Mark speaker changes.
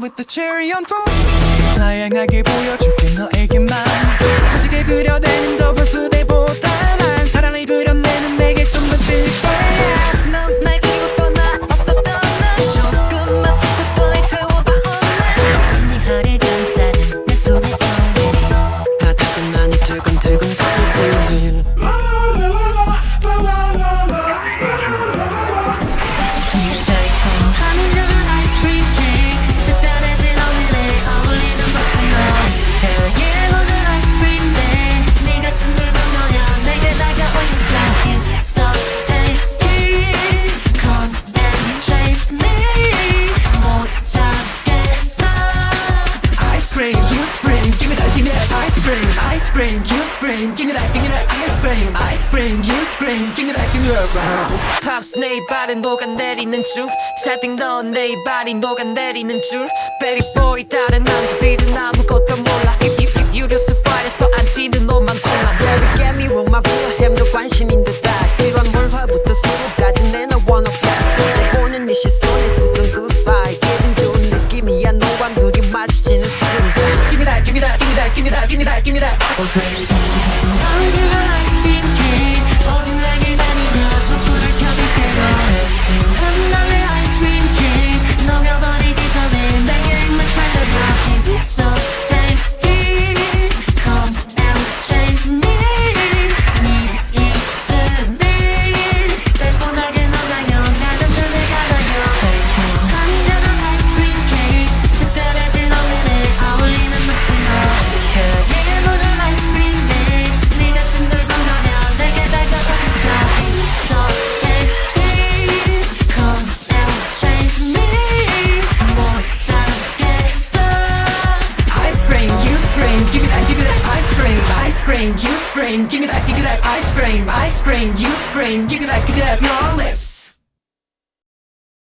Speaker 1: with the cherry on top. 다양하게 보여줄게 너에게만. 무지개 그려내는
Speaker 2: 점
Speaker 1: ice cream, you scream, give me that, give me that ice cream, ice cream, you scream, give me that, give me that.
Speaker 3: Pops 내 이빨은 녹아내리는 줄, 채팅 넌내 이빨이 녹아내리는 줄, baby boy 다른 남자들은 아무것도 몰라.
Speaker 1: give me that, give me that, give me that. you scream, give me that, give me that ice cream, ice cream, you scream, give me that, give me that, your lips.